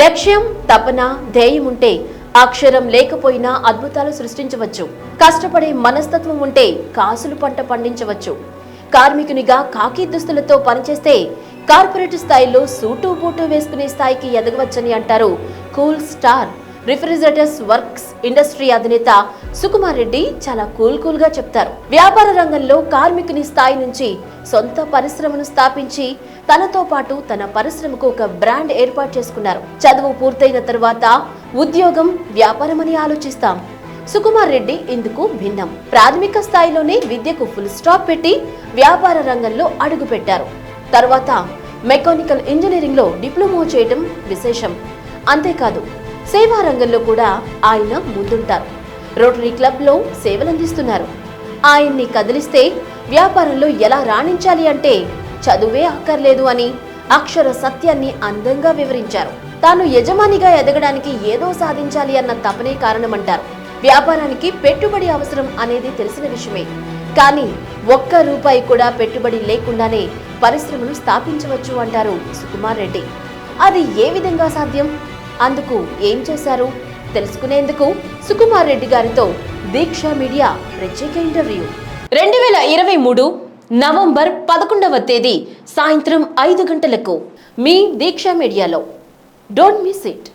లక్ష్యం తపన ధ్యేయం ఉంటే అక్షరం లేకపోయినా అద్భుతాలు సృష్టించవచ్చు. కష్టపడే మనస్తత్వం ఉంటే కాసులు పంట పండించవచ్చు. కార్మికునిగా కాకి దుస్తులతో పనిచేస్తే కార్పొరేట్ స్థాయిలో సూటు బూటు వేసుకునే స్థాయికి ఎదగవచ్చని అంటారు cool star refrigerators works industry అధినేత సుకుమార్ రెడ్డి చాలా కూల్ కూల్గా చెప్తారు. వ్యాపార రంగంలో కార్మికుని స్థాయి నుంచి సొంత పరిశ్రమను స్థాపించి తనతో పాటు తన పరిశ్రమకు ఒక బ్రాండ్ ఏర్పాటు చేసుకున్నారు. చదువు పూర్తయిన తర్వాత ఉద్యోగం వ్యాపారమని ఆలోచిస్తాం. సుకుమార్ రెడ్డి ఇందుకు భిన్నం. ప్రాథమిక స్థాయిలోనే విద్యకు ఫుల్ స్టాప్ పెట్టి వ్యాపార రంగంలో అడుగు పెట్టారు తర్వాత మెకానికల్ ఇంజనీరింగ్లో డిప్లొమా చేయడం విశేషం. అంతేకాదు సేవా రంగంలో కూడా ఆయన ముందుంటారు. రోటరీ క్లబ్లో సేవలందిస్తున్నారు. ఆయన్ని కదిలిస్తే వ్యాపారంలో ఎలా రాణించాలి అంటే చదువే అక్కర్లేదు అని అక్షర సత్యాన్ని అందంగా వివరించారు. తాను యజమానిగా ఎదగడానికి ఏదో సాధించాలి అన్న తపనే కారణమంటారు. వ్యాపారానికి పెట్టుబడి అవసరం అనేది తెలిసిన విషయమే. కానీ ఒక్క రూపాయి కూడా పెట్టుబడి లేకుండానే పరిశ్రమను స్థాపించవచ్చు అంటారు సుకుమార్ రెడ్డి. అది ఏ విధంగా సాధ్యం? అందుకు ఏం చేశారు? తెలుసుకునేందుకు సుకుమార్ రెడ్డి గారితో దీక్ష మీడియా ప్రత్యేక ఇంటర్వ్యూ. రెండు వేల ఇరవై మూడు నవంబర్ పదకొండవ తేదీ సాయంత్రం ఐదు గంటలకు మీ దీక్ష మీడియాలో. Don't miss it